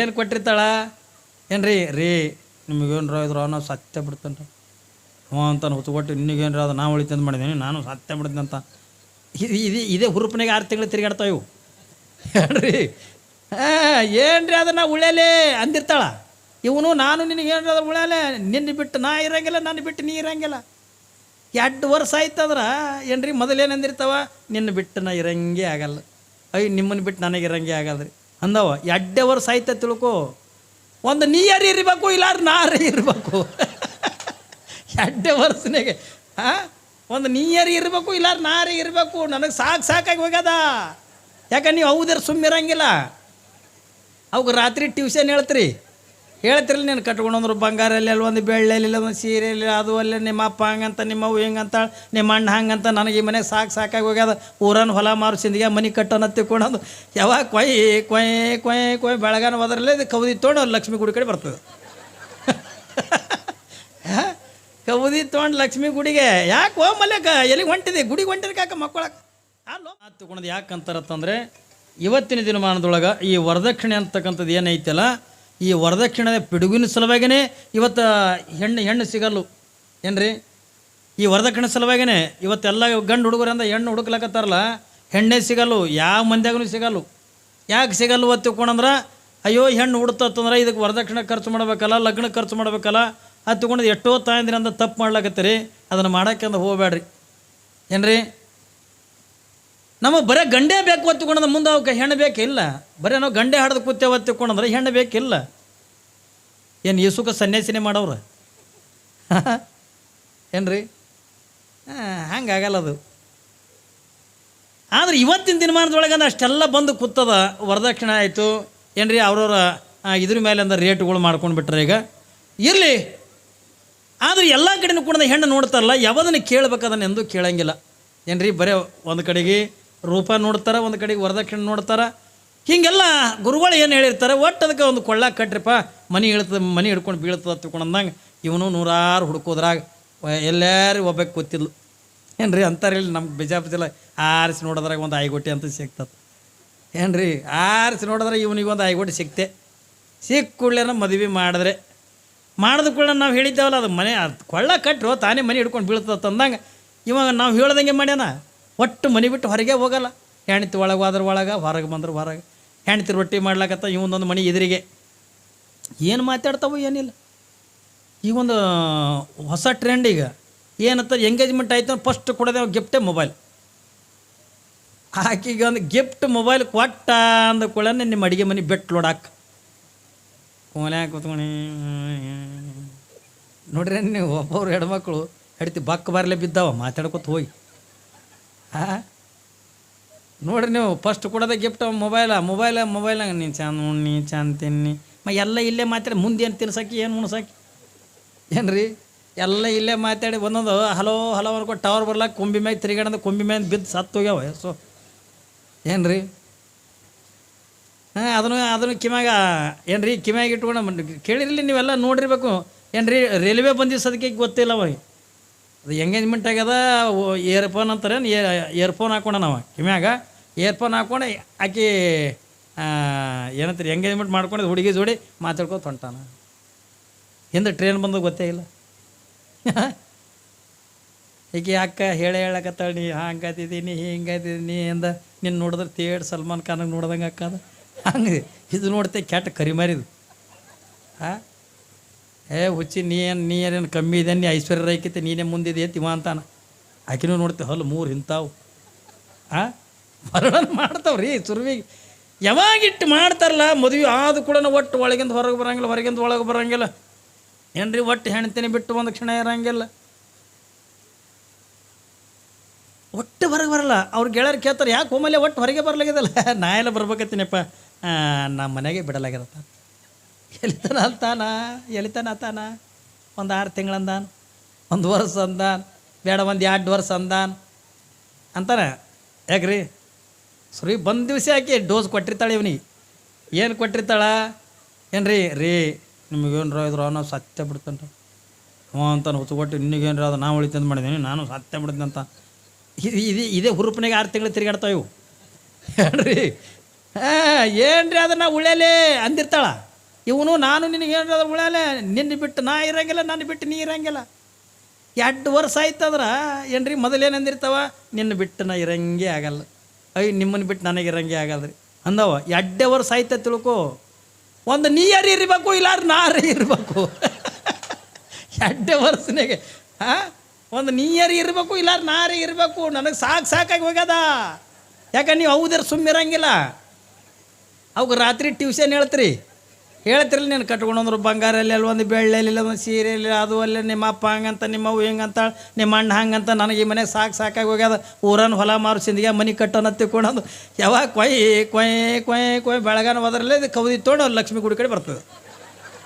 ಏನು ಕೊಟ್ಟಿರ್ತಾಳ? ಏನು ರೀ ರೀ ನಿಮಗೇನು ಇದ್ರೋ ನಾವು ಸತ್ಯ ಬಿಡ್ತಾನೆ ಹ್ಞೂ ಅಂತ ಹೊತ್ಕೊಟ್ಟು ನಿನಗೇನು ಅದು ನಾವು ಉಳಿತಂದು ಮಾಡಿದ್ದೀನಿ ನಾನು ಸತ್ಯ ಬಿಡ್ತೀನಿ ಅಂತ. ಇದು ಇದು ಇದೇ ಹುರುಪನಿಗೆ ಆರು ತಿಂಗಳು ತಿರುಗಾಡ್ತಾವ ಇವು. ಹೇಳ್ರಿ. ಹಾಂ ಏನು ರೀ ಅದನ್ನು ಉಳ್ಯಾಲೆ ಅಂದಿರ್ತಾಳ. ಇವನು, ನಾನು ನಿನಗೇನು ಅದು, ಉಳ್ಯಾಲೆ. ನಿನ್ನ ಬಿಟ್ಟು ನಾ ಇರಂಗಿಲ್ಲ, ನನ್ನ ಬಿಟ್ಟು ನೀ ಇರಂಗಿಲ್ಲ. ಎರಡು ವರ್ಷ ಆಯ್ತಂದ್ರೆ ಏನು ರೀ ಮೊದಲೇನು ಅಂದಿರ್ತಾವ? ನಿನ್ನ ಬಿಟ್ಟು ನಾ ಇರೋಂಗೆ ಆಗಲ್ಲ. ಅಯ್ಯ ನಿಮ್ಮನ್ನು ಬಿಟ್ಟು ನನಗೆ ಇರಂಗೇ ಆಗಲ್ಲ ರೀ ಅಂದವ ವರ್ಷ ಆಯ್ತ ತಿಳ್ಕೊ, ಒಂದು ನೀಯರಿ ಇರಬೇಕು, ಇಲ್ಲಾರ ನಾರಿ ಇರಬೇಕು. ಎಡ್ಡೆ ವರ್ಷನಾಗೆ ಹಾಂ ಒಂದು ನೀಯರಿ ಇರಬೇಕು, ಇಲ್ಲಾರ ನಾರಿ ಇರಬೇಕು, ನನಗೆ ಸಾಕು ಸಾಕಾಗಿ ಹೋಗ್ಯದ. ಯಾಕೆ, ನೀವು ಹೌದ್ರ ಸುಮ್ಮಿರಂಗಿಲ್ಲ? ಅವ್ಗೆ ರಾತ್ರಿ ಟ್ಯೂಷನ್ ಹೇಳ್ತೀರಿ. ಹೇಳ್ತಿರಲ್ಲ ನೀನು ಕಟ್ಕೊಂಡಂದ್ರು ಬಂಗಾರ ಅಲ್ಲಿ ಒಂದು ಬೆಳ್ಳೆಲ್ಲ ಒಂದು ಸೀರೆ ಇಲ್ಲ, ಅದು ಅಲ್ಲೇ ನಿಮ್ಮ ಅಪ್ಪ ಹಂಗಂತ, ನಿಮ್ಮ ಅವ್ವ ಹೆಂಗಂತ, ನಿಮ್ಮ ಅಣ್ಣ ಹಂಗಂತ, ನನಗೆ ಈ ಮನೆಗೆ ಸಾಕು ಸಾಕಾಗಿ ಹೋಗ್ಯದ. ಊರನ್ನು ಹೊಲ ಮಾರು, ಸಿಂದಿಗೆ ಮನೆ ಕಟ್ಟೋನ ತಿಕ್ಕೊಂಡು ಯಾವಾಗ ಕೊಯ್ ಕೊಯ್ ಕೊಯ್ ಕೊಯ್, ಬೆಳಗಾನ ಹೋದ್ರಲ್ಲೇ ಇದು ಕೌದಿ ತೊಗೊಂಡು ಲಕ್ಷ್ಮಿ ಗುಡಿ ಕಡೆ ಬರ್ತದೆ? ಕೌದಿ ತೊಗೊಂಡು ಲಕ್ಷ್ಮಿ ಗುಡಿಗೆ ಯಾಕೆ ಓ ಮಲ್ಯಕ? ಎಲ್ಲಿಗೆ ಹೊಂಟಿದೆ? ಗುಡಿಗೆ ಹೊಂಟಿದೆ ಕಾಕ ಮಕ್ಕಳಕ್ಕೆ ಅಲ್ಲೋ ತಗೊಂಡು ಯಾಕಂತಾರತ್ತಂದ್ರೆ ಇವತ್ತಿನ ದಿನಮಾನದೊಳಗೆ ಈ ವರದಕ್ಷಿಣೆ ಅಂತಕ್ಕಂಥದ್ದು ಏನೈತಲ್ಲ ಈ ವರದಕ್ಷಿಣೆ ಪಿಡುಗಿನ ಸಲುವಾಗಿನೇ ಇವತ್ತು ಹೆಣ್ಣು ಹೆಣ್ಣು ಸಿಗಲ್ಲು. ಏನ್ರಿ? ಈ ವರದಕ್ಷಿಣೆ ಸಲುವಾಗಿನೇ ಇವತ್ತೆಲ್ಲ ಗಂಡು ಹುಡುಗರಿಂದ ಹೆಣ್ಣು ಹುಡುಕ್ಲಕತ್ತಾರಲ್ಲ, ಹೆಣ್ಣೆ ಸಿಗಲ್ಲು, ಯಾವ ಮಂದ್ಯಾಗೂ ಸಿಗಲ್ಲು. ಯಾಕೆ ಸಿಗಲ್ಲು ಒತ್ತಿ ತಿಳ್ಕೊಂಡಂದ್ರೆ ಅಯ್ಯೋ, ಹೆಣ್ಣು ಹುಡುತ್ತಂದ್ರೆ ಇದಕ್ಕೆ ವರದಕ್ಷಿಣೆ ಖರ್ಚು ಮಾಡ್ಬೇಕಲ್ಲ, ಲಗ್ನ ಖರ್ಚು ಮಾಡ್ಬೇಕಲ್ಲ ಅದು ತಗೊಂಡು ಎಷ್ಟೋ ತಾಯಂದಿರಿಂದ ತಪ್ಪು ಮಾಡ್ಲಾಕತ್ತೀರಿ, ಅದನ್ನು ಮಾಡೋಕ್ಕೆ ಅಂದ್ರೆ ಹೋಗಬೇಡ್ರಿ ಏನ್ರಿ? ನಮಗೆ ಬರೀ ಗಂಡೇ ಬೇಕು ಒತ್ತಿಕೊಂಡ್ರೆ ಮುಂದೆ ಅವಕ್ಕೆ ಹೆಣ್ಣು ಬೇಕಿಲ್ಲ. ಬರೀ ನಾವು ಗಂಡೆ ಹಾಡ್ದು ಕೂತೆ ಒತ್ತಿಕೊಂಡ್ರೆ ಹೆಣ್ಣು ಬೇಕಿಲ್ಲ. ಏನು ಯೇಸುಕ ಸನ್ಯಾಸಿನೇ ಮಾಡವ್ರ ಏನ್ರಿ? ಹಂಗಾಗಲ್ಲ ಅದು. ಆದ್ರೆ ಇವತ್ತಿನ ದಿನಮಾನದೊಳಗೆ ಅಷ್ಟೆಲ್ಲ ಬಂದು ಕೂತದ, ವರದಕ್ಷಿಣೆ ಆಯಿತು. ಏನ್ರಿ ಅವ್ರವ್ರ ಇದ್ರ ಮೇಲೆ ಅಂದ್ರೆ ರೇಟ್ಗಳು ಮಾಡ್ಕೊಂಡು ಬಿಟ್ರೆ ಈಗ. ಇರಲಿ. ಆದರೆ ಎಲ್ಲ ಕಡೆನೂ ಕೂಡ ಹೆಣ್ಣು ನೋಡ್ತಾರಲ್ಲ, ಯಾವುದನ್ನು ಕೇಳ್ಬೇಕು ಅದನ್ನು ಎಂದೂ ಕೇಳಂಗಿಲ್ಲ. ಏನ್ರಿ, ಬರೀ ಒಂದು ಕಡೆಗೆ ರೂಪ ನೋಡ್ತಾರೆ, ಒಂದು ಕಡೆಗೆ ವರದಕ್ಷಿಣೆ ನೋಡ್ತಾರೆ. ಹೀಗೆಲ್ಲ ಗುರುಗಳು ಏನು ಹೇಳಿರ್ತಾರೆ, ಒಟ್ಟು ಅದಕ್ಕೆ ಒಂದು ಕೊಳ್ಳ ಕಟ್ರಿಪ್ಪ, ಮನೆ ಇಳ್ತದೆ, ಮನೆ ಹಿಡ್ಕೊಂಡು ಬೀಳ್ತದೆ ತಿಳ್ಕೊಂಡಂದಂಗೆ ಇವನು ನೂರಾರು ಹುಡ್ಕೋದ್ರಾಗ ಎಲ್ಲರೂ ಒಬ್ಬಕ್ಕೆ ಕೂತಿದ್ಲು. ಏನ್ರಿ ಅಂತಾರೆ ನಮ್ಗೆ ನಮ್ಮ ಆರಿಸಿ ನೋಡಿದ್ರಾಗ ಒಂದು ಐಗೋಟಿ ಅಂತ ಸಿಗ್ತದೆ. ಏನ್ರಿ ಆರಿಸಿ ನೋಡಿದ್ರೆ ಇವನಿಗೆ ಒಂದು ಐಗೋಟಿ ಸಿಕ್ತೆ ಸಿಕ್ಕ ಕೂಡಲೇ ಮದುವೆ ಮಾಡಿದ್ರೆ. ಮಾಡಿದ ಕೂಡ ನಾವು ಹೇಳಿದ್ದೇವಲ್ಲ, ಅದು ಮನೆ, ಅದು ಕೊಳ್ಳ ಕಟ್ಟರು ತಾನೇ ಮನೆ ಹಿಡ್ಕೊಂಡು ಬೀಳ್ತದೆ ಅಂದಂಗೆ, ಇವಾಗ ನಾವು ಹೇಳ್ದಂಗೆ ಮಾಡ್ಯಾನ? ಒಟ್ಟು ಮನೆ ಬಿಟ್ಟು ಹೊರಗೆ ಹೋಗಲ್ಲ. ಹೆಣ್ತಿ ಒಳಗೆ ಹೋದ್ರೆ ಒಳಗೆ, ಹೊರಗೆ ಬಂದ್ರೆ ಹೊರಗೆ. ಹೆಣ್ತಿ ರೊಟ್ಟಿ ಮಾಡ್ಲಾಕತ್ತ ಇವೊಂದೊಂದು ಮನೆ ಎದುರಿಗೆ. ಏನು ಮಾತಾಡ್ತಾವೋ ಏನಿಲ್ಲ. ಈ ಒಂದು ಹೊಸ ಟ್ರೆಂಡ್ ಈಗ ಏನಂತ ಎಂಗೇಜ್ಮೆಂಟ್ ಆಯ್ತು ಫಸ್ಟ್ ಕೊಡೋದೆ ಗಿಫ್ಟೇ ಮೊಬೈಲ್ ಆಕಿಗೆ ಒಂದು ಗಿಫ್ಟ್ ಮೊಬೈಲ್ ಕೊಟ್ಟ ಅಂದ ಕೂಡ ನಿಮ್ಮ ಅಡುಗೆ ಮನೆ ಬೆಟ್ಟು ಲೋಡಾಕ ಕೋಲ್ಯಾಗ ಕೂತ್ಕೊಣಿ. ನೋಡ್ರಿ ನೀವು ಒಬ್ಬೊಬ್ರು ಹೆಣ್ಮಕ್ಳು, ಹೆಡ್ತಿ ಬಕ್ಕ ಬರಲೇ ಬಿದ್ದಾವ, ಮಾತಾಡ್ಕೊತ ಹೋಗಿ. ನೋಡ್ರಿ ನೀವು ಫಸ್ಟ್ ಕೊಡೋದೇ ಗಿಫ್ಟ್ ಮೊಬೈಲ ಮೊಬೈಲ ಮೊಬೈಲಾಗ ನೀನು ಚಂದ ಉಣ್ಣಿ ಚಂದ ತಿನ್ನಿ ಮ, ಎಲ್ಲ ಇಲ್ಲೇ ಮಾತಾಡಿ, ಮುಂದೆ ಏನು ತಿನ್ಸಕ್ಕೆ, ಏನು ಉಣ್ಸಕ್ಕೆ? ಏನ್ರಿ? ಎಲ್ಲ ಇಲ್ಲೇ ಮಾತಾಡಿ, ಒಂದೊಂದು ಹಲೋ ಹಲೋ ಅನ್ಕೊಂಡು ಟವರ್ ಬರ್ಲಾಕ ಕೊಂಬಿ ಮ್ಯಾಗ ತಿರುಗಾಡಂದು ಕೊಂಬಿ ಮ್ಯಾಗ ಬಿದ್ದು ಸತ್ತು ಹೋಗ್ಯಾವ, ಸೊ. ಏನ್ರಿ? ಹಾಂ, ಅದನ್ನು ಅದನ್ನು ಕಿಮ್ಯಾಗ ಏನು ರೀ ಕಿಮ್ಯಾಗ ಇಟ್ಕೊಂಡು ಕೇಳಿರಲಿ ನೀವೆಲ್ಲ ನೋಡಿರ್ಬೇಕು. ಏನು ರೀ ರೈಲ್ವೆ ಬಂದಿಸೋದಕ್ಕೆ ಗೊತ್ತಿಲ್ಲ ಅವ ಅದು ಎಂಗೇಜ್ಮೆಂಟ್ ಆಗ್ಯದ ಇಯರ್ಫೋನ್ ಅಂತಾರೆ ಇಯರ್ಫೋನ್ ಹಾಕೊಂಡ ನಾವು ಕಿಮ್ಯಾಗ? ಇಯರ್ಫೋನ್ ಹಾಕೊಂಡು, ಆಕಿ ಏನಂತಾರೆ ಎಂಗೇಜ್ಮೆಂಟ್ ಮಾಡ್ಕೊಂಡು, ಹುಡುಗಿ ಜೋಡಿ ಮಾತಾಡ್ಕೊತ ಹೊಂಟಾನ. ಹಿಂದೆ ಟ್ರೈನ್ ಬಂದು ಗೊತ್ತೇ ಇಲ್ಲ. ಈಕೆ ಅಕ್ಕ ಹೇಳಿ ಹೇಳಕತ್ತಾಳ, ನೀ ಹಂಗತಿದ್ದೀನಿ ಹಿಂಗತಿದ್ದೀನಿ ಅಂದ ನಿನ್ನ ನೋಡಿದ್ರೆ ತೇಡ್ ಸಲ್ಮಾನ್ ಖಾನಾಗ ನೋಡ್ದಂಗೆ ಅಕ್ಕದ. ಹಂಗೆ, ಇದು ನೋಡ್ತೆ ಕೆಟ್ಟ ಕರಿಮಾರಿದು. ಹಾಂ ಏ, ಹುಚ್ಚಿ, ನೀ ಏನು, ನೀ ಏನೇನು ಕಮ್ಮಿ ಇದೆ, ನೀ ಐಶ್ವರ್ಯ ರೈಕಿತ್ತು ನೀನೇ ಮುಂದಿದೆ ತಿವ ಅಂತಾನ. ಆಕಿನೂ ನೋಡ್ತೆ, ಹಲ್ಲು ಮೂರು ಇಂಥವು ಆ? ವರ್ಣನ ಮಾಡ್ತಾವ್ರಿ, ಸುರುವಿಗೆ ಯಾವಾಗಿಟ್ಟು ಮಾಡ್ತಾರಲ್ಲ, ಮದುವೆ ಆದ ಕೂಡ ಒಟ್ಟು ಒಳಗಿಂದ ಹೊರಗೆ ಬರೋಂಗಿಲ್ಲ, ಹೊರಗಿಂದ ಒಳಗೆ ಬರಂಗಿಲ್ಲ. ಏನ್ರಿ, ಒಟ್ಟು ಹೆಣ್ತೀನಿ ಬಿಟ್ಟು ಒಂದು ಕ್ಷಣ ಇರಂಗಿಲ್ಲ. ಒಟ್ಟು ಹೊರಗೆ ಬರಲ್ಲ. ಅವ್ರು ಗೆಳೆಯರು ಕೇಳ್ತಾರೆ, ಯಾಕೆ ಒಮ್ಮಲೆ ಒಟ್ಟು ಹೊರಗೆ ಬರಲಾಗಿದಲ್ಲ ನಾ ಎಲ್ಲ ಬರ್ಬೇಕತ್ತೀನಪ್ಪ. ನಮ್ಮ ಮನೆಗೆ ಬಿಡಲಾಗಿರತ್ತ ಎಲ್ಲಿತನ ಅಂತಾನ ಎಲ್ಲಿತನ ಅಂತಾನ. ಒಂದು ಆರು ತಿಂಗಳಂದಾನ ಒಂದು ವರ್ಷ ಅಂದಾನ, ಬೇಡ ಒಂದು ಎರಡು ವರ್ಷ ಅಂದಾನ. ಅಂತಾನೆ, ಯಾಕ್ರಿ? ಸರಿ, ಬಂದ ದಿವಸ ಹಾಕಿ ಡೋಸ್ ಕೊಟ್ಟಿರ್ತಾಳೆ ಇವನಿ ಏನು ಕೊಟ್ಟಿರ್ತಾಳ? ಏನು ರೀ ರೀ ನಿಮಗೇನು ಇದ್ರು ನಾವು ಸತ್ಯ ಬಿಡ್ತಾನೆ ರೀ ಹ್ಞೂ ಅಂತ ಹೊತ್ಕೊಟ್ಟು ನಿನಗೇನು ಅದು ನಾವು ಉಳಿತಂದು ಮಾಡಿದ್ದೀನಿ ನಾನು ಸತ್ಯ ಬಿಡ್ತೀನಿ ಅಂತ. ಇದು ಇದು, ಇದೇ ಹುರುಪನಾಗ ಆರು ತಿಂಗಳು ತಿರುಗಾಡ್ತಾವೆ ಇವು. ಹೇಳ್ರಿ ಹಾಂ ಏನ್ರಿ ಅದನ್ನ ಉಳಿಯಲಿ ಅಂದಿರ್ತಾಳ? ಇವನು ನಾನು ನಿನಗೆ ಹೇಳಿದ್ರೆ ಉಳಾಲೆ ನಿನ್ನ ಬಿಟ್ಟು ನಾ ಇರಂಗಿಲ್ಲ, ನನ್ನ ಬಿಟ್ಟು ನೀ ಇರಂಗಿಲ್ಲ. ಎರಡು ವರ್ಷ ಆಯ್ತಂದ್ರೆ ಏನ್ರಿ ಮೊದಲೇನಂದಿರ್ತಾವ ನಿನ್ನ ಬಿಟ್ಟು ನಾ ಇರಂಗೇ ಆಗಲ್ಲ. ಅಯ್ಯ ನಿಮ್ಮನ್ನು ಬಿಟ್ಟು ನನಗೆ ಇರಂಗೇ ಆಗಲ್ಲ ಅಂದವ, ಎರಡೇ ವರ್ಷ ಆಯ್ತ ತಿಳ್ಕೊ. ಒಂದು ನೀರು ಇರಬೇಕು, ಇಲ್ಲಾರು ನಾರೇ ಇರಬೇಕು. ಎರಡೇ ವರ್ಷನಾಗೆ ಹಾಂ ಒಂದು ನೀಯರಿ ಇರಬೇಕು, ಇಲ್ಲಾರ ನಾರೇ ಇರಬೇಕು. ನನಗೆ ಸಾಕು ಸಾಕಾಗಿ ಹೋಗ್ಯದ. ಯಾಕಂದ್ರೆ ನೀವು ಹೌದ್ರ ಸುಮ್ಮಿರಂಗಿಲ್ಲ. ಅವಾಗ ರಾತ್ರಿ ಟ್ಯೂಷನ್ ಹೇಳ್ತೀರಿ. ಹೇಳ್ತಿರಲ್ಲ ನೀನು ಕಟ್ಕೊಂಡ್ರು ಬಂಗಾರ ಅಲ್ಲಿ ಒಂದು ಬೆಳ್ಳೆಲ್ಲ ಒಂದು ಸೀರೆ ಇಲ್ಲ ಅದು ಅಲ್ಲೇ ನಿಮ್ಮ ಅಪ್ಪ ಹಂಗಂತ, ನಿಮ್ಮ ಅವ್ವ ಹಿಂಗಂತ, ನಿಮ್ಮ ಅಣ್ಣ ಹಂಗಂತ, ನನಗೆ ಈ ಮನೆಗೆ ಸಾಕು ಸಾಕಾಗಿ ಹೋಗ್ಯದ. ಊರನ್ನು ಹೊಲ ಮಾರು ಸಿಂದಿಗೆ ಮನೆ ಕಟ್ಟೋನ ತಿಳ್ಕೊಳೋದು ಯಾವಾಗ ಕೊಯ್ ಕೊಯ್ ಕೊಯ್ ಕೊಯ್ ಬೆಳಗಾನ ಹೋದ್ರಲ್ಲೇ ಇದು ಕೌದಿ ತೊಗೊಂಡು ಲಕ್ಷ್ಮಿ ಗುಡಿ ಕಡೆ ಬರ್ತದೆ?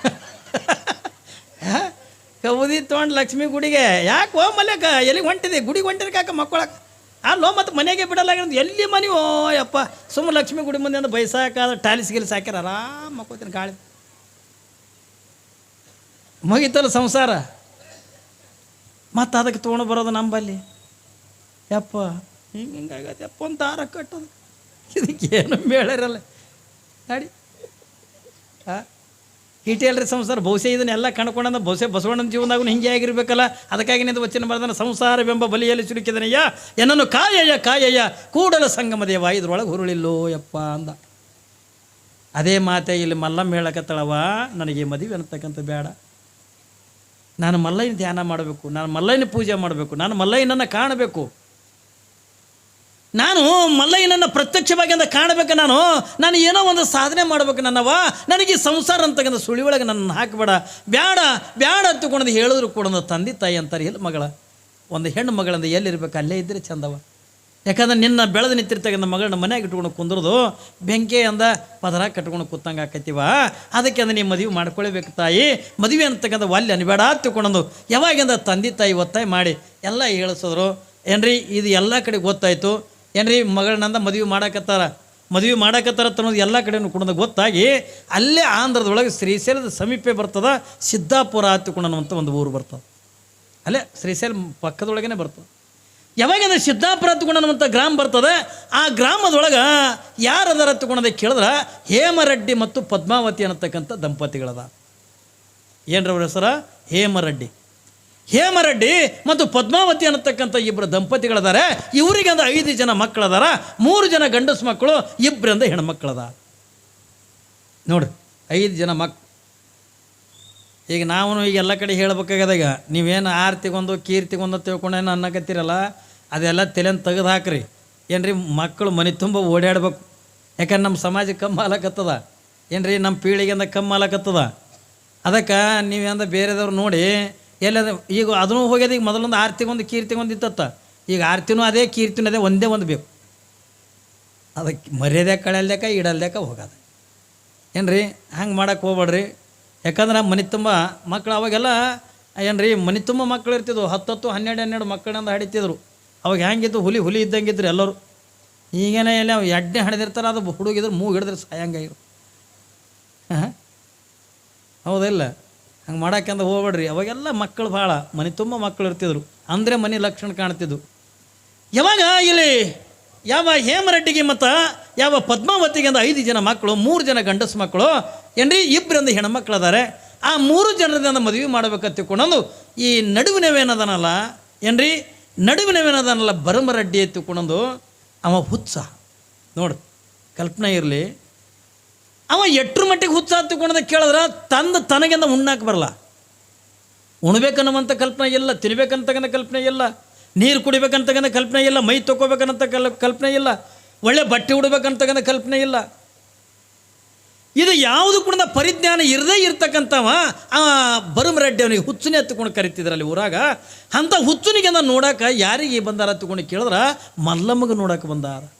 ಕೌದಿ ತೊಗೊಂಡು ಲಕ್ಷ್ಮಿ ಗುಡಿಗೆ ಯಾಕೆ ಹೋ ಮಲ್ಯಕ, ಎಲ್ಲಿಗೆ ಹೊಂಟಿದೆ? ಗುಡಿಗೆ ಹೊಂಟಿದೆ ಕಾಕ ಮಕ್ಕಳಕ್ಕೆ ಅಲ್ಲೋ ಮತ್ತು ಮನೆಗೆ ಬಿಡಲಾಗಿರೋದು ಎಲ್ಲಿ ಮನೆ ಓ ಯಪ್ಪ. ಸುಮ್ಮ ಲಕ್ಷ್ಮಿ ಗುಡಿ ಮುಂದೆ ಅಂದ್ರೆ ಬೈಸಾಕ ಟಾಲಿಸ್ ಗಿಲ್ಸ್ ಹಾಕ್ಯಾರ, ಆರಾಮ ಮಕ್ಕೋತೀನಿ ಗಾಳಿ. ಮುಗೀತಲ್ಲ ಸಂಸಾರ. ಮತ್ತು ಅದಕ್ಕೆ ತೊಗೊಂಡು ಬರೋದು ನಂಬಲ್ಲಿ. ಯಪ್ಪ, ಹಿಂಗೆ ಹಿಂಗಾಗತ್ತೆ ಯಪ್ಪ, ಒಂದು ದಾರ ಕಟ್ಟೋದು. ಇದಕ್ಕೆ ಏನು ಬೇಡರಲ್ಲ ನಾಡಿ. ಹಾಂ ಇಟೇಲ್ರಿ ಸಂಸಾರ. ಬಹುಶಃ ಇದನ್ನೆಲ್ಲ ಕಣ್ಕೊಂಡ ಬಹುಶಃ ಬಸವಣ್ಣನ ಜೀವನದಾಗೂ ಹಿಂಗೆ ಆಗಿರ್ಬೇಕಲ್ಲ. ಅದಕ್ಕಾಗಿ ನಿಂದು ವಚನ ಬರೆದನ ಸಂಸಾರವೆಂಬ ಬಲಿಯಲ್ಲಿ ಸುರುಕಿದನಯ್ಯ ಏನನ್ನು ಕಾಯಯ್ಯ ಕಾಯಯ್ಯ, ಕೂಡಲ ಸಂಗಮ ದೇವ, ಇದ್ರೊಳಗೆ ಹುರುಳಿಲ್ಲೋ, ಯಪ್ಪ ಅಂದ. ಅದೇ ಮಾತೆ ಇಲ್ಲಿ ಮಲ್ಲಮ್ಮ ಹೇಳಕತ್ತಳವ ನನಗೆ ಮದುವೆ ಅನ್ನತಕ್ಕಂಥ ಬೇಡ. ನಾನು ಮಲ್ಲಯ್ಯನ ಧ್ಯಾನ ಮಾಡಬೇಕು, ನಾನು ಮಲ್ಲಯ್ಯನ ಪೂಜೆ ಮಾಡಬೇಕು, ನಾನು ಮಲ್ಲಯ್ಯನನ್ನು ಕಾಣಬೇಕು. ನಾನು ಮಲ್ಲಯ್ಯನನ್ನು ಪ್ರತ್ಯಕ್ಷವಾಗಿ ಅಂತ ಕಾಣಬೇಕು ನಾನು. ನಾನು ಏನೋ ಒಂದು ಸಾಧನೆ ಮಾಡಬೇಕು ನನ್ನವ ನನಗೆ ಸಂಸಾರ ಅಂತಕ್ಕಂಥ ಸುಳಿ ಒಳಗೆ ನನ್ನನ್ನು ಹಾಕಬೇಡ. ಬ್ಯಾಡ ಬ್ಯಾಡ ಅಂತಕೊಂಡು ಹೇಳಿದ್ರು ಕೂಡ ತಂದೆ ತಾಯಿ ಅಂತಾರೆ. ಎಲ್ಲಿ ಮಗಳ? ಒಂದು ಹೆಣ್ಣು ಮಗಳಂದ ಎಲ್ಲಿರ್ಬೇಕು? ಅಲ್ಲೇ ಇದ್ದರೆ ಚಂದವ. ಯಾಕಂದ್ರೆ ನಿನ್ನ ಬೆಳೆದು ನಿಂತಿರ್ತಕ್ಕಂಥ ಮಗಳನ್ನ ಮನೆಯಾಗ ಇಟ್ಕೊಂಡು ಕುಂದ್ರದು, ಬೆಂಕಿ ಅಂದ ಪದರ ಕಟ್ಕೊಂಡು ಕೂತಂಗೆ ಆಕೈತಿವ ಅದಕ್ಕೆ ಅಂದ್ರೆ ನೀವು ಮದುವೆ ಮಾಡ್ಕೊಳ್ಬೇಕು ತಾಯಿ. ಮದುವೆ ಅಂತಕ್ಕಂಥ ವಾಲ್ಯ ಅನ್ಬೇಡ ತಿಳ್ಕೊಂಡು ಯಾವಾಗಿಂದ ತಂದೆ ತಾಯಿ ಒತ್ತಾಯ ಮಾಡಿ ಎಲ್ಲ ಹೇಳಿಸಿದ್ರು. ಏನ್ರಿ, ಇದು ಎಲ್ಲ ಕಡೆ ಗೊತ್ತಾಯಿತು. ಏನ್ರಿ ಮಗಳನ್ನಂದ ಮದುವೆ ಮಾಡಾಕತ್ತಾರ. ಮದುವೆ ಮಾಡಾಕತ್ತಾರ ಅನ್ನೋದು ಎಲ್ಲ ಕಡೆನೂ ಕೂಡ ಗೊತ್ತಾಗಿ ಅಲ್ಲೇ ಆಂಧ್ರದೊಳಗೆ ಶ್ರೀಶೈಲದ ಸಮೀಪ ಬರ್ತದ ಸಿದ್ದಾಪುರ ಅಂತ ಒಂದು ಊರು ಬರ್ತದೆ. ಅಲ್ಲೇ ಶ್ರೀಶೈಲ ಪಕ್ಕದೊಳಗೇನೆ ಬರ್ತದೆ. ಯಾವಾಗಂದ್ರೆ ಸಿದ್ದಾಪುರ ಅನ್ನುವಂಥ ಗ್ರಾಮ ಬರ್ತದೆ. ಆ ಗ್ರಾಮದೊಳಗೆ ಯಾರು ಅದರ ಹತ್ಕೊಂಡದ ಕೇಳಿದ್ರೆ ಹೇಮರೆಡ್ಡಿ ಮತ್ತು ಪದ್ಮಾವತಿ ಅನ್ನತಕ್ಕಂಥ ದಂಪತಿಗಳದ. ಏನ್ರ ಅವ್ರ ಹೆಸರ? ಹೇಮರೆಡ್ಡಿ. ಹೇಮರೆಡ್ಡಿ ಮತ್ತು ಪದ್ಮಾವತಿ ಅನ್ನತಕ್ಕಂಥ ಇಬ್ಬರು ದಂಪತಿಗಳದಾರೆ. ಇವರಿಗೆ ಅಂದ್ರೆ ಐದು ಜನ ಮಕ್ಕಳದಾರ. ಮೂರು ಜನ ಗಂಡಸು ಮಕ್ಕಳು ಇಬ್ಬರಿಂದ ಹೆಣ್ಮಕ್ಳದ. ನೋಡ್ರಿ ಐದು ಜನ ಮಕ್. ಈಗ ನಾವು ಈಗ ಎಲ್ಲ ಕಡೆ ಹೇಳ್ಬೇಕಾಗ್ಯದ ಈಗ. ನೀವೇನು ಆರ್ತಿಗೊಂದು, ಕೀರ್ತಿಗೊಂದು ತಿಳ್ಕೊಂಡೇನು ಅನ್ನಕತ್ತೀರಲ್ಲ? ಅದೆಲ್ಲ ತಲೆಯನ್ನು ತೆಗೆದು ಹಾಕ್ರಿ. ಏನ್ರಿ ಮಕ್ಕಳು ಮನೆ ತುಂಬ ಓಡಾಡ್ಬೇಕು. ಯಾಕಂದ್ರೆ ನಮ್ಮ ಸಮಾಜ ಕಮ್ಮಿ ಆಲಕತ್ತದ. ಏನ್ರಿ ನಮ್ಮ ಪೀಳಿಗೆಯಿಂದ ಕಮ್ಮಿ ಆಲಕತ್ತದ. ಅದಕ್ಕೆ ನೀವೇಂದ ಬೇರೆದವ್ರು ನೋಡಿ ಎಲ್ಲದ ಈಗ ಅದನ್ನು ಹೋಗ್ಯದ, ಈಗ ಮೊದಲೊಂದು ಆರ್ತಿಗೊಂದು ಕೀರ್ತಿಗೊಂದು ಇತ್ತತ್ತ. ಈಗ ಆರ್ತಿನೂ ಅದೇ, ಕೀರ್ತಿನೂ ಅದೇ ಒಂದೇ ಒಂದು ಬೇಕು. ಅದಕ್ಕೆ ಮರ್ಯಾದೆ ಕಳೆಯಲ್ದೇಕ ಇಡಲ್ದೇಕ ಹೋಗೋದು. ರೀ ಹಂಗೆ ಮಾಡಕ್ಕೆ ಹೋಗ್ಬೇಡ್ರಿ. ಯಾಕಂದ್ರೆ ಮನೆ ತುಂಬ ಮಕ್ಕಳು ಅವಾಗೆಲ್ಲ ಏನ್ರಿ ಮನೆ ತುಂಬ ಮಕ್ಳು ಇರ್ತಿದ್ವು. ಹತ್ತತ್ತು, ಹನ್ನೆರಡು ಹನ್ನೆರಡು ಮಕ್ಕಳಿಂದ ಹಡಿತಿದ್ರು. ಅವಾಗ ಹೆಂಗಿತ್ತು? ಹುಲಿ ಹುಲಿ ಇದ್ದಂಗಿದ್ರು ಎಲ್ಲರೂ. ಈಗೇನೇ ಎಲ್ಲ ಅವು ಎಡ್ಡೆ ಹಣದಿರ್ತಾರೆ, ಅದು ಹುಡುಗಿದ್ರೆ ಮೂಗು ಹಿಡಿದ್ರೆ ಸಾಯಂಗಾಗಿರು ಹಾಂ? ಹೌದಿಲ್ಲ. ಹಂಗೆ ಮಾಡೋಕ್ಕಂದ ಹೋಗ್ಬೇಡ್ರಿ. ಅವಾಗೆಲ್ಲ ಮಕ್ಕಳು ಭಾಳ, ಮನೆ ತುಂಬ ಮಕ್ಕಳು ಇರ್ತಿದ್ರು. ಅಂದರೆ ಮನೆ ಲಕ್ಷಣ ಕಾಣ್ತಿದ್ವು. ಯಾವಾಗ ಇಲ್ಲಿ ಯಾವ ಹೇಮರೆಡ್ಡಿಗೆ ಮತ್ತು ಯಾವ ಪದ್ಮಾವತಿಗೆ ಅಂದ ಐದು ಜನ ಮಕ್ಕಳು, ಮೂರು ಜನ ಗಂಡಸು ಮಕ್ಕಳು, ಏನ್ರಿ? ಇಬ್ಬರಿಂದ ಹೆಣ್ಮಕ್ಳು ಅದಾರೆ ಆ ಮೂರು ಜನರಿಂದ ಮದುವೆ ಮಾಡ್ಬೇಕಂತ ತಿಳ್ಕೊಂಡು ಈ ನಡುವಿನವೇನದನಲ್ಲ? ಏನ್ರಿ? ನಡುವಿನವೇನದನಲ್ಲ ಬರಮರಡ್ಡಿ ಎತ್ತಿಕೊಂಡು ಅವ ಹುತ್ಸ ನೋಡು, ಕಲ್ಪನೆ ಇರಲಿ. ಅವ ಎಟ್ರ ಮಟ್ಟಿಗೆ ಹುಚ್ಚ ಹತ್ತಿಕೊಂಡದ ಕೇಳಿದ್ರೆ ತಂದು ತನಗಿಂದ ಉಣ್ಣಾಕ ಬರಲ್ಲ. ಉಣ್ಬೇಕನ್ನುವಂಥ ಕಲ್ಪನೆ ಇಲ್ಲ ತಿನ್ಬೇಕಂತಕ್ಕಂಥ ಕಲ್ಪನೆ ಇಲ್ಲ, ನೀರು ಕುಡಿಬೇಕಂತಕ್ಕಂಥ ಕಲ್ಪನೆ ಇಲ್ಲ, ಮೈ ತೊಗೋಬೇಕನ್ನಂತ ಕಲ್, ಕಲ್ಪನೆ ಇಲ್ಲ, ಒಳ್ಳೆ ಬಟ್ಟೆ ಉಡ್ಬೇಕಂತಕ್ಕಂಥ ಕಲ್ಪನೆ ಇಲ್ಲ. ಇದು ಯಾವುದು ಕೂಡ ಪರಿಜ್ಞಾನ ಇರದೇ ಇರ್ತಕ್ಕಂಥವ, ಆ ಬರುಮರೆಡ್ಡಿ ಅವನಿಗೆ ಹುಚ್ಚುನೇ ಹತ್ತುಕೊಂಡು ಕರಿತಿದ್ರಲ್ಲಿ ಊರಾಗ. ಅಂಥ ಹುಚ್ಚುನಿಗೆ ನೋಡಕ್ಕೆ ಯಾರಿಗೆ ಬಂದಾರ ಹತ್ತುಕೊಂಡು ಕೇಳಿದ್ರೆ, ಮಲ್ಲಮ್ಮಗೆ ನೋಡೋಕೆ ಬಂದಾರ.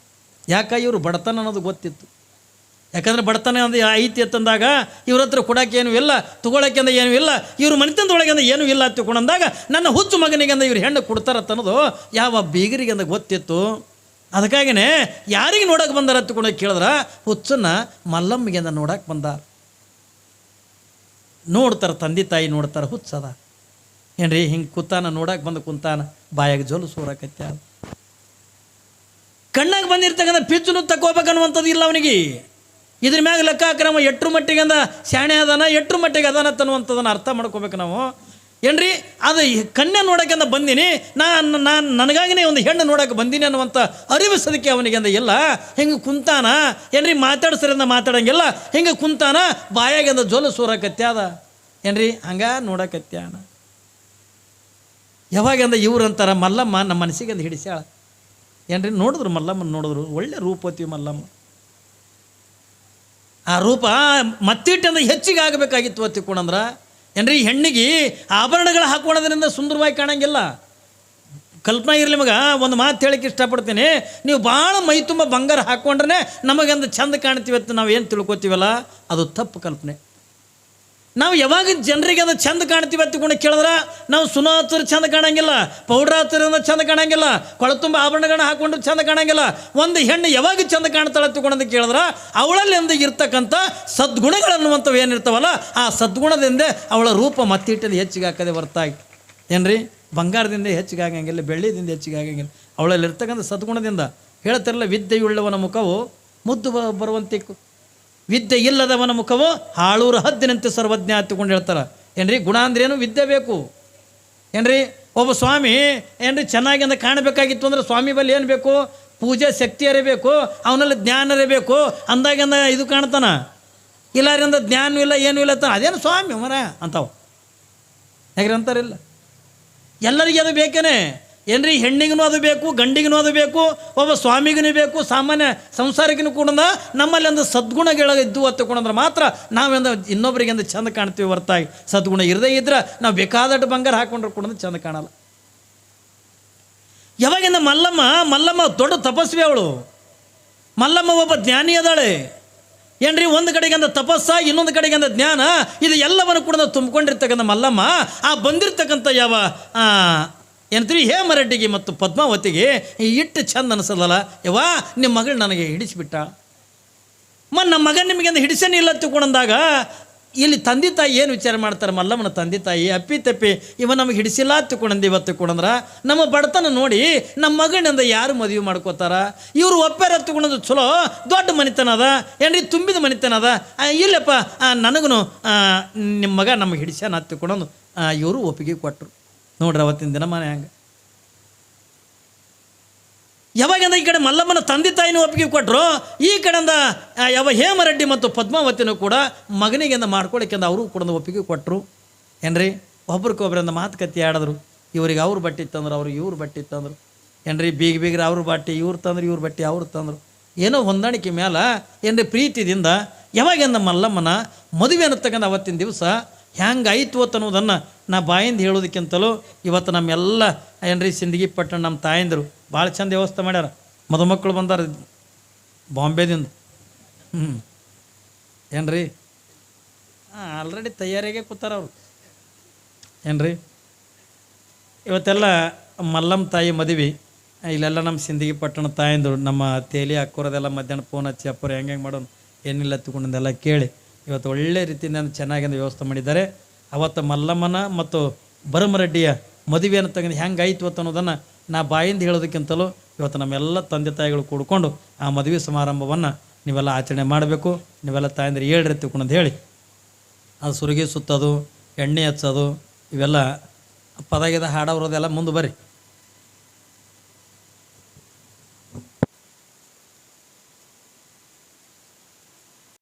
ಯಾಕ ಇವರು ಬಡತನ ಅನ್ನೋದು ಗೊತ್ತಿತ್ತು. ಯಾಕಂದ್ರೆ ಬಡತನ ಅಂದ್ರೆ ಐತಿ ಅಂತಂದಾಗ, ಇವ್ರ ಹತ್ರ ಕೊಡೋಕೆ ಏನೂ ಇಲ್ಲ, ತಗೊಳಕ್ಕೆ ಅಂದ್ರೆ ಏನೂ ಇಲ್ಲ, ಇವ್ರ ಮನೆತನದೊಳಗೆ ಅಂದ್ರೆ ಏನೂ ಇಲ್ಲ ತಿಳ್ಕೊಂಡಂದಾಗ ನನ್ನ ಹುಚ್ಚು ಮಗನಿಗೆ ಅಂದ್ರೆ ಇವ್ರು ಹೆಣ್ಣು ಕೊಡ್ತಾರತ್ತ ಅನ್ನೋದು ಯಾವ ಬೀಗರಿಗೆ ಅಂದ್ರೆ ಗೊತ್ತಿತ್ತು. ಅದಕ್ಕಾಗಿನೇ ಯಾರಿಗೆ ನೋಡಕ್ಕೆ ಬಂದಾರ ಅಂತ ಕೇಳಿದ್ರೆ, ಹುಚ್ಚನ್ನು ಮಲ್ಲಮ್ಮಿಗೆ ಅಂತ ನೋಡಕ್ಕೆ ಬಂದಾರ. ನೋಡ್ತಾರೆ, ತಂದೆ ತಾಯಿ ನೋಡ್ತಾರೆ ಹುಚ್ಚದ ಏನ್ರಿ, ಹಿಂಗೆ ಕುತ್ತಾನ ನೋಡಕ್ಕೆ ಬಂದು ಕುಂತಾನ, ಬಾಯಾಗ ಜೊಲು ಸೂರಕತ್ಯ ಕಣ್ಣಾಗ ಬಂದಿರ್ತಕ್ಕಂಥ ಪಿಚ್ಚುನು ತಗೋಬೇಕನ್ನುವಂಥದ್ದು ಇಲ್ಲ ಅವನಿಗೆ. ಇದ್ರ ಮ್ಯಾಗ ಲೆಕ್ಕ ಹಾಕ್ರಮ, ಎಟ್ರ ಮಟ್ಟಿಗೆ ಅಂದ ಶಾಣೆ ಅದಾನ, ಎಟ್ರ ಮಟ್ಟಿಗೆ ಅದಾನ ತನ್ನುವಂಥದ್ದನ್ನು ಅರ್ಥ ಮಾಡ್ಕೋಬೇಕು ನಾವು. ಏನ್ರಿ? ಅದು ಕನ್ಯೆ ನೋಡಕ್ಕೆ ಅಂತ ಬಂದೀನಿ. ನಾನು ನಾನು ನನಗಾಗಿನೇ ಒಂದು ಹೆಣ್ಣು ನೋಡಕ್ಕೆ ಬಂದೀನಿ ಅನ್ನುವಂಥ ಅರಿವಿಸೋದಕ್ಕೆ ಅವನಿಗೆ ಅಂದ ಇಲ್ಲ ಹಿಂಗೆ ಕುಂತಾನ? ಏನ್ರಿ ಮಾತಾಡ್ಸರಿಂದ ಮಾತಾಡಂಗಿಲ್ಲ. ಹಿಂಗೆ ಕುಂತಾನ? ಬಾಯಾಗ ಅಂದ ಜೋಲು ಸೂರಕತ್ಯಾದ ಏನ್ರಿ? ಹಂಗೆ ನೋಡಕತ್ಯಾನ ಯಾವಾಗಂದ ಇವ್ರು ಅಂತಾರ, ಮಲ್ಲಮ್ಮ ನಮ್ಮ ಮನಸ್ಸಿಗೆ ಅಂದ ಹಿಡಿಸ್ಯಾಳ. ಏನ್ರಿ? ನೋಡಿದ್ರು ಮಲ್ಲಮ್ಮನ ನೋಡಿದ್ರು. ಒಳ್ಳೆ ರೂಪತಿ ಮಲ್ಲಮ್ಮ. ಆ ರೂಪ ಮತ್ತಿಟ್ಟಂದ ಹೆಚ್ಚಿಗೆ ಆಗಬೇಕಾಗಿತ್ತು ಒತ್ತಿಕೊಂಡಂದ್ರ ಏನ್ರಿ ಹೆಣ್ಣಿಗೆ ಆಭರಣಗಳು ಹಾಕೊಳ್ಳೋದ್ರಿಂದ ಸುಂದರವಾಗಿ ಕಾಣಂಗಿಲ್ಲ. ಕಲ್ಪನೆ ಇರಲಿ ಮಗ, ಒಂದು ಮಾತು ಹೇಳಕ್ಕೆ ಇಷ್ಟಪಡ್ತೀನಿ. ನೀವು ಭಾಳ ಮೈ ತುಂಬ ಬಂಗಾರ ಹಾಕ್ಕೊಂಡ್ರೆ ನಮಗಂದು ಚಂದ ಕಾಣ್ತೀವಿ ಅಂತ ನಾವು ಏನು ತಿಳ್ಕೊತೀವಲ್ಲ? ಅದು ತಪ್ಪು ಕಲ್ಪನೆ. ನಾವು ಯಾವಾಗ ಜನರಿಗೆ ಅದು ಚಂದ ಕಾಣ್ತೀವಿ ಅಂತಕೊಂಡು ಕೇಳಿದ್ರೆ ನಾವು ಸುನ ಹತ್ತಿರ ಚಂದ ಕಾಣಂಗಿಲ್ಲ ಪೌಡ್ರ್ ಹತ್ತಿರ ಚಂದ ಕಾಣಂಗಿಲ್ಲ, ಕೊಳತುಂಬ ಆಭರಣಗಳನ್ನ ಹಾಕೊಂಡು ಚಂದ ಕಾಣಂಗಿಲ್ಲ. ಒಂದು ಹೆಣ್ಣು ಯಾವಾಗ ಚಂದ ಕಾಣ್ತಾಳೆ ಅಂತ ಕೇಳಿದ್ರೆ ಅವಳಲ್ಲಿ ಇರ್ತಕ್ಕಂಥ ಸದ್ಗುಣಗಳನ್ನುವಂಥವು ಏನಿರ್ತಾವಲ್ಲ, ಆ ಸದ್ಗುಣದಿಂದ ಅವಳ ರೂಪ ಮತ್ತಿಟ್ಟಲ್ಲಿ ಹೆಚ್ಚಿಗೆ ಹಾಕದೆ ಹೊರ್ತಾಗಿ ಏನ್ರಿ? ಬಂಗಾರದಿಂದ ಹೆಚ್ಚಿಗೆ ಆಗಂಗಿಲ್ಲ ಬೆಳ್ಳಿದಿಂದ ಹೆಚ್ಚಿಗೆ ಆಗಂಗಿಲ್ಲ. ಅವಳಲ್ಲಿ ಇರ್ತಕ್ಕಂಥ ಸದ್ಗುಣದಿಂದ ಹೇಳ್ತಿರಲ್ಲ, ವಿದ್ಯೆಯುಳ್ಳವನ ಮುಖವು ಮುದ್ದು ಬ- ಬರುವಂತಿಕ್ಕು ವಿದ್ಯೆ ಇಲ್ಲದವನ ಮುಖವು ಹಾಳೂರು ಹದ್ದಿನಂತೆ ಸರ್ವಜ್ಞ ಹತ್ತಿಕೊಂಡು ಹೇಳ್ತಾರೆ. ಏನ್ರಿ? ಗುಣ ಅಂದ್ರೇನು ವಿದ್ಯೆ ಬೇಕು? ಏನ್ರಿ? ಒಬ್ಬ ಸ್ವಾಮಿ, ಏನ್ರಿ? ಚೆನ್ನಾಗಿ ಅಂತ ಕಾಣಬೇಕಾಗಿತ್ತು ಅಂದ್ರೆ ಸ್ವಾಮಿ ಬಲ್ಲಿ ಏನು ಬೇಕು? ಪೂಜೆ ಶಕ್ತಿ ಅರಿಬೇಕು ಅವನಲ್ಲಿ ಜ್ಞಾನ ಅರಿಬೇಕು ಅಂದಾಗಿಂದ ಇದು ಕಾಣ್ತಾನ? ಇಲ್ಲಾರಿಂದ ಜ್ಞಾನ ಇಲ್ಲ, ಏನೂ ಇಲ್ಲ ತಾನ ಅದೇನು ಸ್ವಾಮಿ ಮರ ಅಂತಾವ. ಹೇಗ್ರಿ ಅಂತಾರಿಲ್ಲ? ಎಲ್ಲರಿಗೆ ಅದು ಬೇಕೇನೆ? ಏನ್ರಿ ಹೆಣ್ಣಿಗೂ ಅದು ಬೇಕು ಗಂಡಿಗೂ ಅದು ಬೇಕು, ಒಬ್ಬ ಸ್ವಾಮಿಗೂ ಬೇಕು, ಸಾಮಾನ್ಯ ಸಂಸಾರಿಗೂ ಕೂಡ ನಮ್ಮಲ್ಲಿ ಒಂದು ಸದ್ಗುಣಗಳಿದ್ದು ಇದ್ದು ಹೊತ್ತುಕೊಂಡ್ರೆ ಮಾತ್ರ ನಾವೆಂದ ಇನ್ನೊಬ್ಬರಿಗೆ ಒಂದು ಚಂದ ಕಾಣ್ತೀವಿ ಹೊರತಾಗಿ. ಸದ್ಗುಣ ಇರದೇ ಇದ್ರೆ ನಾವು ಬೇಕಾದಷ್ಟು ಬಂಗಾರ ಹಾಕೊಂಡ್ರೆ ಕೂಡ ಚಂದ ಕಾಣಲ್ಲ. ಯಾವಾಗಿಂದ ಮಲ್ಲಮ್ಮ ಮಲ್ಲಮ್ಮ ದೊಡ್ಡ ತಪಸ್ವಿ ಅವಳು. ಮಲ್ಲಮ್ಮ ಒಬ್ಬ ಜ್ಞಾನಿ ಅದಾಳೆ. ಏನ್ರಿ, ಒಂದು ಕಡೆಗೆ ಅಂದ ತಪಸ್ಸ, ಇನ್ನೊಂದು ಕಡೆಗೆ ಅಂದ ಜ್ಞಾನ, ಇದು ಎಲ್ಲವನ್ನು ಕೂಡ ತುಂಬಿಕೊಂಡಿರ್ತಕ್ಕಂಥ ಮಲ್ಲಮ್ಮ, ಆ ಬಂದಿರ್ತಕ್ಕಂಥ ಯಾವ ಆ, ಹೇ ಹೇಮರೆಡ್ಡಿಗೆ ಮತ್ತು ಪದ್ಮಾವತಿಗೆ ಇಟ್ಟು ಚಂದ ಅನಿಸಲ್ಲ ಯವ್ವಾ ನಿಮ್ಮ ಮಗಳು ನನಗೆ ಹಿಡಿಸಿಬಿಟ್ಟ. ಮ ನಮ್ಮ ಮಗ ನಿಮಗೆ ಹಿಡಿಸೇನೆ ಇಲ್ಲ ತಿಳ್ಕೊಂಡಂದಾಗ ಇಲ್ಲಿ ತಂದೆ ತಾಯಿ ಏನು ವಿಚಾರ ಮಾಡ್ತಾರೆ? ಮಲ್ಲಮ್ಮನ ತಂದೆ ತಾಯಿ ಅಪ್ಪಿ ತಪ್ಪಿ ಇವ ನಮಗೆ ಹಿಡಿಸಿಲ್ಲ ತಿಳ್ಕೊಂಡಂದು ಇವತ್ತು ತಿಳ್ಕೊಂಡ್ರ ನಮ್ಮ ಬಡತನ ನೋಡಿ ನಮ್ಮ ಮಗನಿಂದ ಯಾರು ಮದುವೆ ಮಾಡ್ಕೋತಾರ? ಇವರು ಒಪ್ಪಾರ ತಗೊಂಡು ಚಲೋ ದೊಡ್ಡ ಮನೆತನದ ಅದ. ಏನ್ರಿ ತುಂಬಿದ ಮನೆತನದ ಅದ. ಇಲ್ಲಪ್ಪ ನನಗೂ ನಿಮ್ಮ ಮಗ ನಮಗೆ ಹಿಡಿಸ್ಯಾನ ತಿಳ್ಕೊಂಡು ಇವರು ಒಪ್ಪಿಗೆ ಕೊಟ್ಟರು ನೋಡ್ರಿ ಅವತ್ತಿನ ದಿನ ಮನೆ ಹಂಗೆ. ಯಾವಾಗಿಂದ ಈ ಕಡೆ ಮಲ್ಲಮ್ಮನ ತಂದೆ ತಾಯಿನೂ ಒಪ್ಪಿಗೆ ಕೊಟ್ಟರು ಈ ಕಡೆಯಿಂದ ಯಾವ ಹೇಮರೆಡ್ಡಿ ಮತ್ತು ಪದ್ಮಾವತಿನೂ ಕೂಡ ಮಗನಿಗೆಂದ ಮಾಡ್ಕೊಳಕ್ಕೆಂದ ಅವರು ಕೂಡ ಒಪ್ಪಿಗೆ ಕೊಟ್ಟರು ಏನ್ರಿ? ಒಬ್ರಿಗೊಬ್ರಿಂದ ಮಾತುಕತೆ ಆಡಿದ್ರು. ಇವ್ರಿಗೆ ಅವ್ರ ಬಟ್ಟೆ ತಂದ್ರು ಅವ್ರಿಗೆ ಇವ್ರು ಬಟ್ಟೆ ತಂದರು. ಏನ್ರಿ? ಬೀಗ ಬೀಗ್ರ ಅವ್ರ ಬಟ್ಟೆ, ಇವ್ರು ತಂದ್ರು, ಇವ್ರ ಬಟ್ಟೆ ಅವ್ರು ತಂದರು. ಏನೋ ಹೊಂದಾಣಿಕೆ ಮೇಲೆ ಏನ್ರಿ ಪ್ರೀತಿದಿಂದ ಯಾವಾಗೆಂದ ಮಲ್ಲಮ್ಮನ ಮದುವೆ ಅನ್ನತಕ್ಕಂಥ ಅವತ್ತಿನ ದಿವಸ ಹೆಂಗಾಯಿತು ಅನ್ನೋದನ್ನು ನಾ ಬಾಯಿಂದ ಹೇಳೋದಕ್ಕಿಂತಲೂ ಇವತ್ತು ನಮ್ಮೆಲ್ಲ ಏನ್ರಿ ಸಿಂದಗಿ ಪಟ್ಟಣ ನಮ್ಮ ತಾಯಂದರು ಭಾಳ ಚಂದ ವ್ಯವಸ್ಥೆ ಮಾಡ್ಯಾರ. ಮದುಮಕ್ಕಳು ಬಂದಾರ ಬಾಂಬೆದಿಂದ. ಹ್ಞೂ ಏನ್ರಿ? ಹಾಂ ಆಲ್ರೆಡಿ ತಯಾರಿಗೆ ಕೂತಾರ ಅವರು. ಏನ್ರಿ? ಇವತ್ತೆಲ್ಲ ಮಲ್ಲಮ್ಮ ತಾಯಿ ಮದುವೆ. ಇಲ್ಲೆಲ್ಲ ನಮ್ಮ ಸಿಂದಗಿ ಪಟ್ಟಣ ತಾಯಂದರು ನಮ್ಮ ತೇಲಿ ಹಾಕೋರದೆಲ್ಲ ಮಧ್ಯಾಹ್ನ ಫೋನ್ ಹಚ್ಚಿ ಅಪ್ಪರು ಹೆಂಗೆ ಹೆಂಗೆ ಮಾಡೋನು? ಏನಿಲ್ಲ ತಗೊಂಡೆಲ್ಲ ಕೇಳಿ. ಇವತ್ತು ಒಳ್ಳೆ ರೀತಿಯಿಂದ ಚೆನ್ನಾಗಿಂದ ವ್ಯವಸ್ಥೆ ಮಾಡಿದ್ದಾರೆ. ಅವತ್ತು ಮಲ್ಲಮ್ಮನ ಮತ್ತು ಭರಮರೆಡ್ಡಿಯ ಮದುವೆಯನ್ನು ತೆಗೆದು ಹೆಂಗೆ ಆಯ್ತು ಅಂತ ಅನ್ನೋದನ್ನು ನಾ ಬಾಯಿಂದ ಹೇಳೋದಕ್ಕಿಂತಲೂ ಇವತ್ತು ನಮ್ಮೆಲ್ಲ ತಂದೆ ತಾಯಿಗಳು ಕೂಡ್ಕೊಂಡು ಆ ಮದುವೆ ಸಮಾರಂಭವನ್ನು ನೀವೆಲ್ಲ ಆಚರಣೆ ಮಾಡಬೇಕು. ನೀವೆಲ್ಲ ತಾಯಂದ್ರೆ ಹೇಳ್ರಿ ತಿಳ್ಕೊಂಡು ಹೇಳಿ. ಅದು ಸುರುಗಿ ಸುತ್ತೋದು, ಎಣ್ಣೆ ಹಚ್ಚೋದು, ಇವೆಲ್ಲ ಪದಗಿದ ಹಾಡೋರದೆಲ್ಲ ಮುಂದೆ ಬರ್ರಿ.